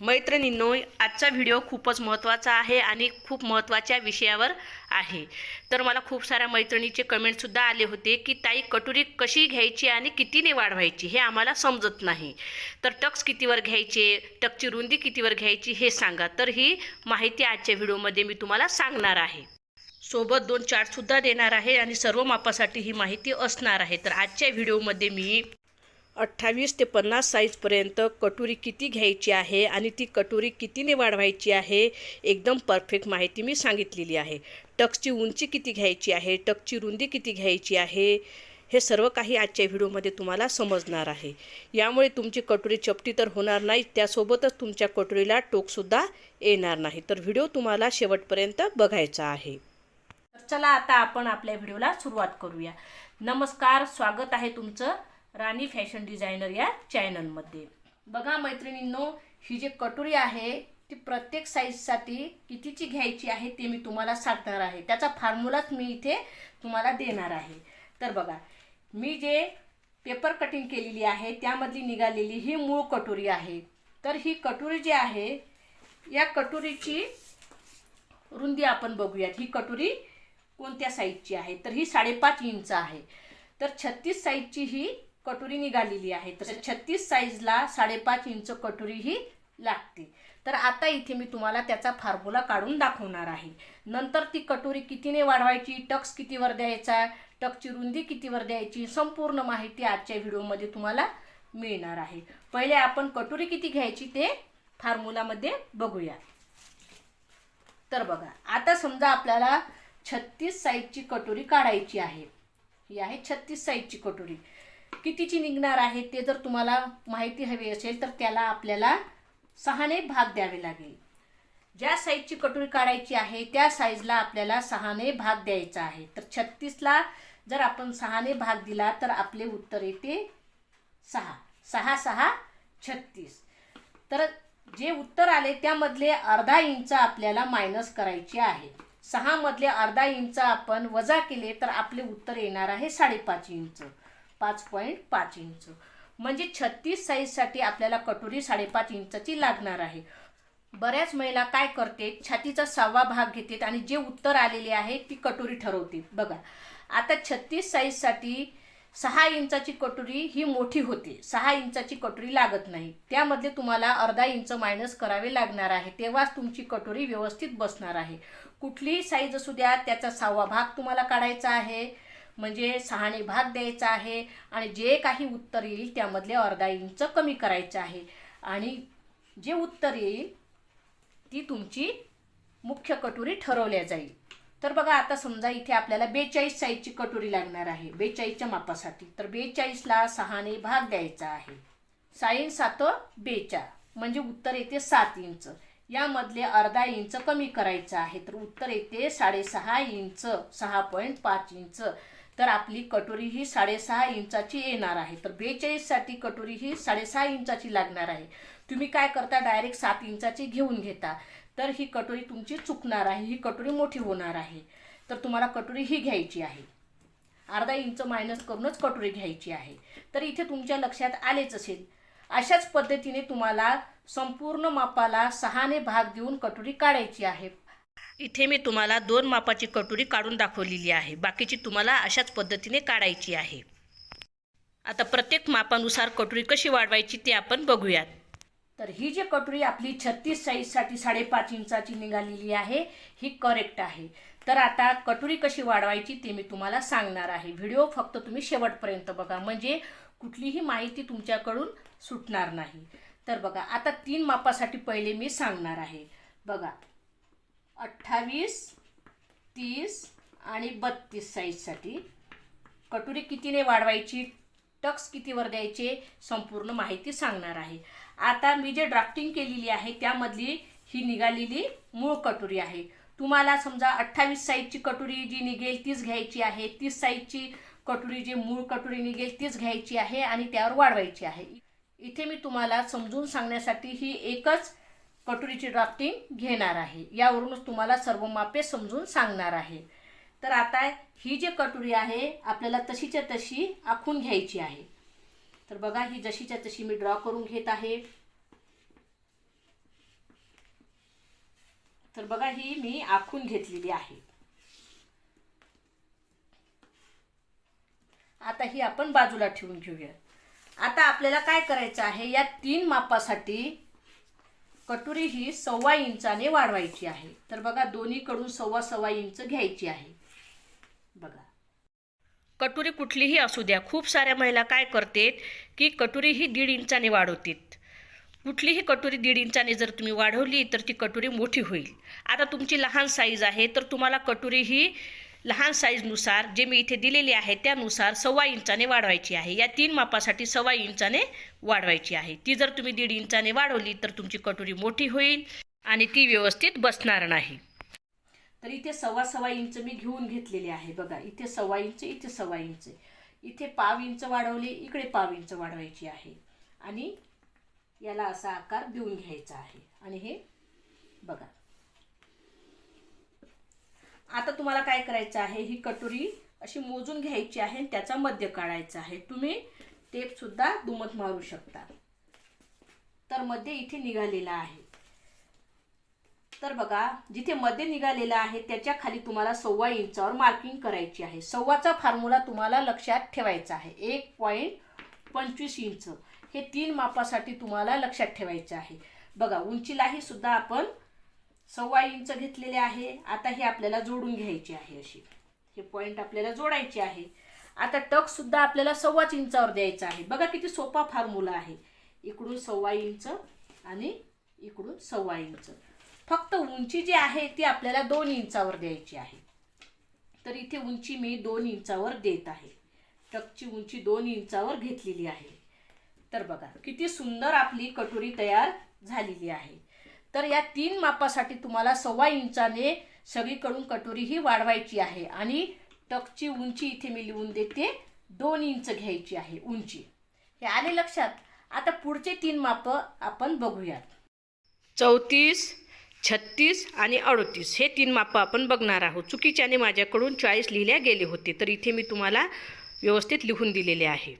मैत्रिणींनो आजचा व्हिडिओ खूपच महत्त्वाचा आहे आणि खूप महत्त्वाच्या विषयावर आहे. तर मला खूप साऱ्या मैत्रिणीचे कमेंटसुद्धा आले होते की ताई कटोरी कशी घ्यायची आणि कितीने वाढवायची हे आम्हाला समजत नाही. तर टक्स कितीवर घ्यायचे टकची रुंदी कितीवर घ्यायची हे सांगा. तर ही माहिती आजच्या व्हिडिओमध्ये मी तुम्हाला सांगणार आहे. सोबत दोन चार्टसुद्धा देणार आहे आणि सर्व मापासाठी ही माहिती असणार आहे. तर आजच्या व्हिडिओमध्ये मी अठ्ठावीस ते पन्नास साईजपर्यंत कटोरी किती घ्यायची आहे आणि ती कटोरी कितीने वाढवायची आहे एकदम परफेक्ट माहिती मी सांगितलेली आहे. टक्सची उंची किती घ्यायची आहे टक्सची रुंदी किती घ्यायची आहे हे सर्व काही आजच्या व्हिडिओमध्ये तुम्हाला समजणार आहे. यामुळे तुमची कटोरी चपटी तर होणार नाही त्यासोबतच तुमच्या कटोरीला टोकसुद्धा येणार नाही. तर व्हिडिओ तुम्हाला शेवटपर्यंत बघायचा आहे. चला आता आपण आपल्या व्हिडिओला सुरुवात करूया. नमस्कार स्वागत आहे तुमचं. राणी फॅशन डिझायनर या चॅनलमध्ये. बघा मैत्रिणींनो ही जी कटोरी आहे ती प्रत्येक साईजसाठी कितीची घ्यायची आहे ते मी तुम्हाला सांगणार आहे. त्याचा फॉर्म्युलाच मी इथे तुम्हाला देणार आहे. तर बघा मी जे पेपर कटिंग केलेली आहे त्यामधली निघालेली ही मूळ कटोरी आहे. तर ही कटोरी जी आहे या कटोरीची रुंदी आपण बघूयात. ही कटोरी कोणत्या साईजची आहे? तर ही साडेपाच इंच आहे. तर छत्तीस साईजची ही कटोरी निघालेली आहे. तर छत्तीस साईजला साडेपाच इंच कटोरी ही लागते. तर आता इथे मी तुम्हाला त्याचा फार्मुला काढून दाखवणार आहे. नंतर ती कटोरी कितीने वाढवायची टक्स कितीवर द्यायचा टक्सची रुंदी कितीवर द्यायची संपूर्ण माहिती आजच्या व्हिडिओमध्ये तुम्हाला मिळणार आहे. पहिले आपण कटोरी किती घ्यायची ते फार्मुलामध्ये बघूया. तर बघा आता समजा आपल्याला छत्तीस साईजची कटोरी काढायची आहे. ही आहे छत्तीस साईजची कटोरी. कितीची निघणार आहे ते जर तुम्हाला माहिती हवी असेल तर त्याला आपल्याला सहाने भाग द्यावे लागेल. ज्या साईजची कटोरी काढायची आहे त्या साईजला आपल्याला सहाने भाग द्यायचा आहे. तर छत्तीसला जर आपण सहाने भाग दिला तर आपले उत्तर येते सहा. सहा सहा छत्तीस. तर जे उत्तर आले त्यामधले अर्धा इंच आपल्याला मायनस करायचे आहे. सहा मधले अर्धा इंच आपण वजा केले तर आपले उत्तर येणार आहे साडेपाच इंच. पाच पॉईंट पाच इंच. म्हणजे छत्तीस साईजसाठी आपल्याला कटोरी साडेपाच इंचाची लागणार आहे. बऱ्याच महिला काय करते? छातीचा सहावा भाग घेतात आणि जे उत्तर आलेले आहे ती कटोरी ठरवते. बघा आता छत्तीस साईजसाठी सहा इंचाची कटोरी ही मोठी होते. सहा इंचाची कटोरी लागत नाही. त्यामध्ये तुम्हाला अर्धा इंच मायनस करावे लागणार आहे. तेव्हाच तुमची कटोरी व्यवस्थित बसणार आहे. कुठलीही साईज असू द्या त्याचा सहावा भाग तुम्हाला काढायचा आहे. म्हणजे सहाने भाग द्यायचा आहे आणि जे काही उत्तर येईल त्यामधले अर्धा इंच कमी करायचं आहे. आणि जे उत्तर येईल ती तुमची मुख्य कटोरी ठरवल्या जाईल. तर बघा आता समजा इथे आपल्याला बेचाळीस साईजची कटोरी लागणार आहे बेचाळीसच्या मापासाठी. तर बेचाळीसला सहाने भाग द्यायचा आहे. साईन सात बेचाळ म्हणजे उत्तर येते सात इंच. यामधले अर्धा इंच कमी करायचं आहे तर उत्तर येते साडेसहा इंच सहा पॉईंट पाच इंच. तर आपली कटोरी ही साडेसहा इंचाची येणार आहे. तर बेचाळीससाठी कटोरी ही साडेसहा इंचाची लागणार आहे. तुम्ही काय करता? डायरेक्ट सात इंचाची घेऊन घेता. तर ही कटोरी तुमची चुकणार आहे. ही कटोरी मोठी होणार आहे. तर तुम्हाला कटोरी ही घ्यायची आहे. अर्धा इंच मायनस करूनच कटोरी घ्यायची आहे. तर इथे तुमच्या लक्षात आलेच असेल. अशाच पद्धतीने तुम्हाला संपूर्ण मापाला सहाने भाग देऊन कटोरी काढायची आहे. इथे मी तुम्हाला दोन मापाची कटोरी काढून दाखवलेली आहे. बाकीची तुम्हाला अशाच पद्धतीने काढायची आहे. आता प्रत्येक मापानुसार कटोरी कशी वाढवायची ते आपण बघूयात. तर ही जी कटोरी आपली छत्तीस साईजसाठी साडेपाच इंचाची निघालेली आहे ही करेक्ट आहे. तर आता कटोरी कशी वाढवायची ते मी तुम्हाला सांगणार आहे. व्हिडिओ फक्त तुम्ही शेवटपर्यंत बघा. म्हणजे कुठलीही माहिती तुमच्याकडून सुटणार नाही. तर बघा आता तीन मापासाठी पहिले मी सांगणार आहे. बघा अठ्ठावीस तीस आणि बत्तीस साईजसाठी. कटोरी कितीने वाढवायची? टक्स कितीवर द्यायचे? संपूर्ण माहिती सांगणार आहे. आता मी जे ड्राफ्टिंग केलेली आहे त्यामधली ही निघालेली मूळ कटोरी आहे. तुम्हाला समजा अठ्ठावीस साईजची कटोरी जी निघेल तीच घ्यायची आहे. तीस साईजची कटोरी जी मूळ कटोरी निघेल तीच घ्यायची आहे आणि त्यावर वाढवायची आहे. इथे मी तुम्हाला समजून सांगण्यासाठी ही एकच कटोरीची ड्राफ्टिंग घेणार आहे. यावरूनच तुम्हाला सर्व मापे समजून सांगणार आहे. तर आता ही जी कटोरी आहे आपल्याला तशीच्या तशी आखून घ्यायची आहे. तर बघा ही जशीच्या तशी मी ड्रॉ करून घेत आहे. तर बघा ही मी आखून घेतलेली आहे. आता ही आपण बाजूला ठेवून घेऊया. आता आपल्याला काय करायचं आहे या तीन मापासाठी कटोरी ही सव्वा इंचाने वाढवायची आहे. तर बघा दोन्हीकडून सव्वा सव्वा इंच घ्यायची आहे. बघा. कटोरी कुठलीही असू द्या खूप साऱ्या महिला काय करतेत की कटोरी ही दीड इंचाने वाढवतात. कुठलीही कटोरी दीड इंचाने जर तुम्ही वाढवली तर ती कटोरी मोठी होईल. आता तुमची लहान साईज आहे तर तुम्हाला कटोरी ही लहान साईजनुसार जे मी इथे दिलेली आहे त्यानुसार सव्वा इंचाने वाढवायची आहे. या तीन मापासाठी सव्वा इंचाने वाढवायची आहे. ती जर तुम्ही दीड इंचाने वाढवली तर तुमची कटोरी मोठी होईल आणि ती व्यवस्थित बसणार नाही. तर इथे सव्वा सव्वा इंच मी घेऊन घेतलेली आहे. बघा इथे सव्वा इंच इथे सव्वा इंच. इथे पाव इंच वाढवली इकडे पाव इंच वाढवायची आहे. आणि याला असा आकार देऊन घ्यायचा आहे. आणि हे बघा आता तुम्हाला काय करायचं आहे? ही कटोरी अशी मोजून घ्यायची आहे आणि त्याचा मध्य काढायचा आहे. तुम्ही टेप सुद्धा दुमत मारू शकता. तर मध्ये इथे निघालेला आहे. तर बघा जिथे मध्ये निघालेला आहे त्याच्याखाली तुम्हाला सव्वा इंचावर मार्किंग करायची आहे. सव्वाचा फॉर्म्युला तुम्हाला लक्षात ठेवायचा आहे. एक पॉईंट पंचवीस इंच. हे तीन मापासाठी तुम्हाला लक्षात ठेवायचे आहे. बघा उंचीलाही सुद्धा आपण सव्वा इंच घेतलेले आहे. आता हे आपल्याला जोडून घ्यायची आहे अशी. हे पॉईंट आपल्याला जोडायचे आहे. आता टक सुद्धा आपल्याला सव्वाच इंचावर द्यायचा आहे. बघा किती सोपा फॉर्म्युला आहे. इकडून सव्वा इंच आणि इकडून सव्वा इंच. फक्त उंची जी आहे ती आपल्याला दोन इंचावर द्यायची आहे. तर इथे उंची मी दोन इंचावर देत आहे. टकची उंची दोन इंचावर घेतलेली आहे. तर बघा किती सुंदर आपली कटोरी तयार झालेली आहे. तर या तीन मापासाठी तुम्हाला सव्वा इंचाने सगळीकडून कटोरी ही वाढवायची आहे. आणि टकची उंची इथे मी लिहून देते दोन इंच घ्यायची आहे उंची. हे आले लक्षात? आता पुढचे तीन मापं आपण बघूयात. चौतीस छत्तीस आणि अडतीस हे तीन मापं आपण बघणार आहोत. चुकीच्याने माझ्याकडून चाळीस लिहिल्या गेले होते तर इथे मी तुम्हाला व्यवस्थित लिहून दिलेले आहे.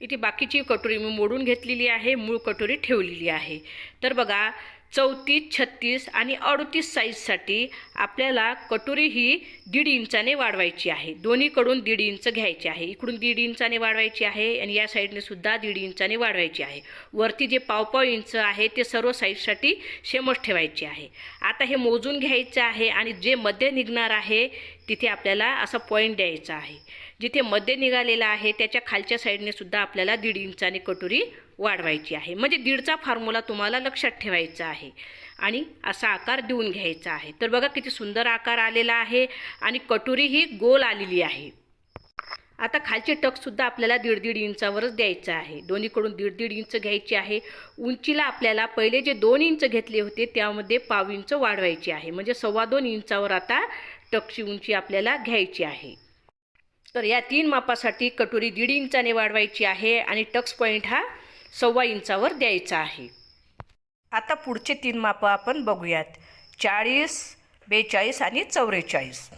इथे बाकीची कटोरी मी मोडून घेतलेली आहे मूळ कटोरी ठेवलेली आहे. तर बघा चौतीस छत्तीस आणि अडतीस साईजसाठी आपल्याला कटोरी ही दीड इंचाने वाढवायची आहे. दोन्हीकडून दीड इंच घ्यायची आहे. इकडून दीड इंचाने वाढवायची आहे आणि या साईडने सुद्धा दीड इंचाने वाढवायची आहे. वरती जे पावपाव इंच आहे ते सर्व साईजसाठी सेमच ठेवायची आहे. आता हे मोजून घ्यायचं आहे आणि जे मध्ये निघणार आहे तिथे आपल्याला असा पॉईंट द्यायचा आहे. जिथे मध्य निघालेला आहे त्याच्या खालच्या साईडने सुद्धा आपल्याला दीड इंचाने कटोरी वाढवायची आहे. म्हणजे दीडचा फॉर्म्युला तुम्हाला लक्षात ठेवायचा आहे. आणि असा आकार देऊन घ्यायचा आहे. तर बघा किती सुंदर आकार आलेला आहे आणि कटोरी ही गोल आलेली आहे. आता खालचे टकसुद्धा आपल्याला दीड दीड इंचावरच द्यायचं आहे. दोन्हीकडून दीड दीड इंच घ्यायची आहे. उंचीला आपल्याला पहिले जे दोन इंच घेतले होते त्यामध्ये पाव इंच वाढवायची आहे. म्हणजे सव्वा दोन इंचावर आता टकची उंची आपल्याला घ्यायची आहे. तर या तीन मापासाठी कटोरी दीड इंचाने वाढवायची आहे आणि टक्स पॉईंट हा सव्वा इंचावर द्यायचा आहे. आता पुढचे तीन मापं आपण बघूयात. चाळीस बेचाळीस आणि चौवेचाळीस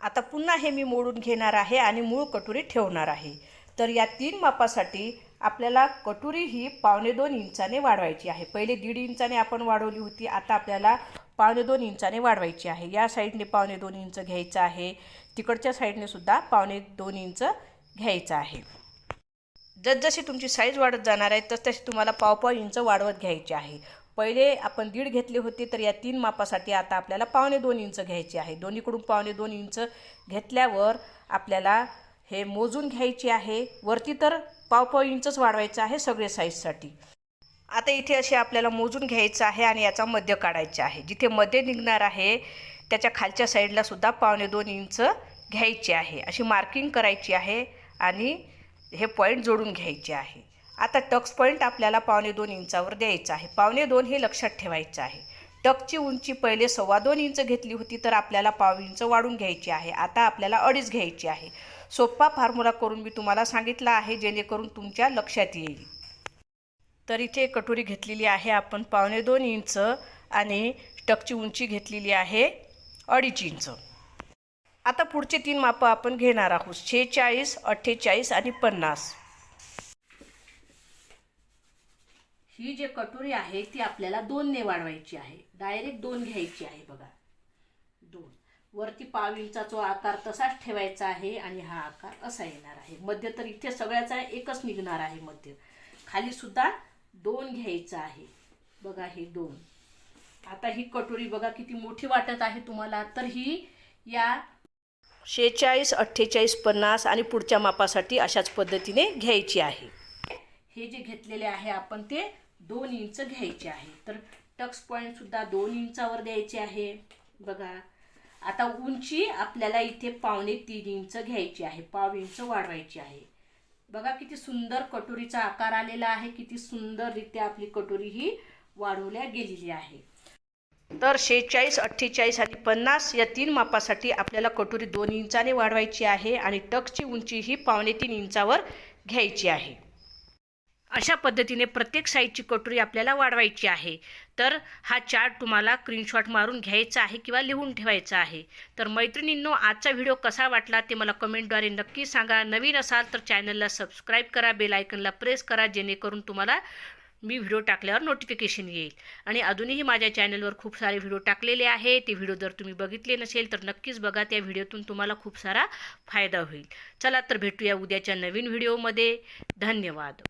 आता पुन्हा हे मी मोडून घेणार आहे आणि मूळ कटोरी ठेवणार आहे. तर या तीन मापासाठी आपल्याला कटोरी ही पावणे दोन इंचाने वाढवायची आहे. पहिले दीड इंचाने आपण वाढवली होती. आता आपल्याला पावणे दोन इंचाने वाढवायची आहे. या साईडने पावणे दोन इंच घ्यायचं आहे. तिकडच्या साईडने सुद्धा पावणे दोन इंच घ्यायचं आहे. जसजशी तुमची साईज वाढत जाणार आहे तसतशी तुम्हाला पाव पाव इंच वाढवत घ्यायची आहे. पहिले आपण दीड घेतले होते तर या तीन मापासाठी आता आपल्याला पावणे दोन इंच घ्यायचे आहे. दोन्हीकडून पावणे दोन इंच घेतल्यावर आपल्याला हे मोजून घ्यायची आहे. वरती तर पाव पाव इंचच वाढवायचं आहे सगळे साईजसाठी आता इथे असे आपल्याला मोजून घ्यायचं आहे आणि याचा मध्य काढायचा आहे. जिथे मध्ये निघणार आहे त्याच्या खालच्या साईडला सुद्धा पावणे दोन इंच घ्यायचे आहे. अशी मार्किंग करायची आहे आणि हे पॉईंट जोडून घ्यायचे आहे. आता टक्स पॉईंट आपल्याला पावणे दोन इंचावर द्यायचं आहे. पावणे दोन हे लक्षात ठेवायचं आहे. टकची उंची पहिले सव्वा दोन इंच घेतली होती तर आपल्याला पाव इंच वाढून घ्यायची आहे. आता आपल्याला अडीच घ्यायची आहे. सोप्पा फॉर्म्युला करून मी तुम्हाला सांगितलं आहे जेणेकरून तुमच्या लक्षात येईल. तर इथे कटोरी घेतलेली आहे आपण पावणे दोन इंच आणि टकची उंची घेतलेली आहे अडीच इंच. आता पुढचे तीन मापं आपण घेणार आहोत. शेहेचाळीस अठ्ठेचाळीस आणि पन्नास. ही जे कटोरी आहे ती आपल्याला दोनने वाढवायची आहे. डायरेक्ट दोन घ्यायची आहे बघा. दोन. वरती पाव इंचाचा जो आकार तसाच ठेवायचा आहे आणि हा आकार असा येणार आहे. मध्य तर इथे सगळ्याचा एकच निघणार आहे मध्य. खाली सुद्धा दोन घ्यायचं आहे. बघा हे दोन. आता ही कटोरी बघा किती मोठी वाटत आहे तुम्हाला. तर ही या शेहेचाळीस अठ्ठेचाळीस पन्नास आणि पुढच्या मापासाठी अशाच पद्धतीने घ्यायची आहे. हे जे घेतलेले आहे आपण ते दोन इंच घ्यायचे आहे. तर टक्स पॉईंट सुद्धा दोन इंचावर द्यायचे आहे. बघा. आता उंची आपल्याला इथे पावणे तीन इंच घ्यायची आहे. पाव इंच वाढवायची आहे. बघा किती सुंदर कटोरीचा आकार आलेला आहे किती सुंदररित्या आपली कटोरी ही वाढवल्या गेलेली आहे. तर शेहेचाळीस अठ्ठेचाळीस आणि पन्नास या तीन मापासाठी आपल्याला कटोरी दोन इंचाने वाढवायची आहे आणि टक्सची उंची ही पावणे तीन इंचावर घ्यायची आहे. अशा पद्धतीने प्रत्येक साईजची कटोरी आपल्याला वाढवायची आहे. तर हा चार्ट तुम्हाला स्क्रीनशॉट मारून घ्यायचा आहे किंवा लिहून ठेवायचा आहे. तर मैत्रिणींनो आजचा व्हिडिओ कसा वाटला ते मला कमेंटद्वारे नक्की सांगा. नवीन असाल तर चॅनलला सबस्क्राईब करा बेल आयकनला प्रेस करा जेणेकरून तुम्हाला मी व्हिडिओ टाकल्यावर नोटिफिकेशन येईल. आणि अजूनही माझ्या चॅनलवर खूप सारे व्हिडिओ टाकलेले आहे. ते व्हिडिओ जर तुम्ही बघितले नसेल तर नक्कीच बघा. त्या व्हिडिओतून तुम्हाला खूप सारा फायदा होईल. चला तर भेटूया उद्याच्या नवीन व्हिडिओमध्ये. धन्यवाद.